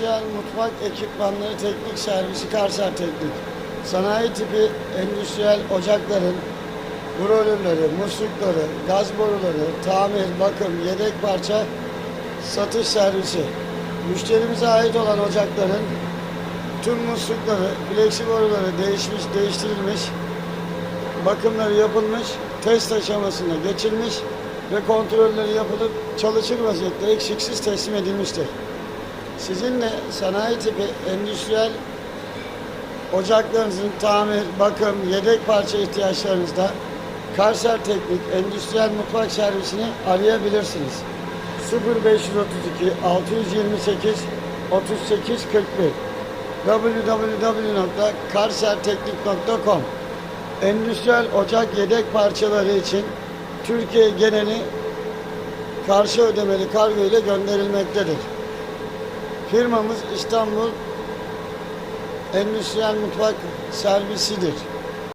Endüstriyel mutfak ekipmanları teknik servisi Karsel Teknik. Sanayi tipi endüstriyel ocakların broilerleri, muslukları, gaz boruları, tamir, bakım, yedek parça satış servisi. Müşterimize ait olan ocakların tüm muslukları, fleksi boruları değişmiş, değiştirilmiş, bakımları yapılmış, test aşamasına geçilmiş ve kontrolleri yapılıp çalışır vaziyette eksiksiz teslim edilmiştir. Sizinle sanayi tipi endüstriyel ocaklarınızın tamir, bakım, yedek parça ihtiyaçlarınızda Karsel Teknik Endüstriyel Mutfak Servisini arayabilirsiniz. 0532 628 38 41 www.karselteknik.com Endüstriyel ocak yedek parçaları için Türkiye geneli karşı ödemeli kargo ile gönderilmektedir. Firmamız İstanbul Endüstriyel Mutfak Servisidir.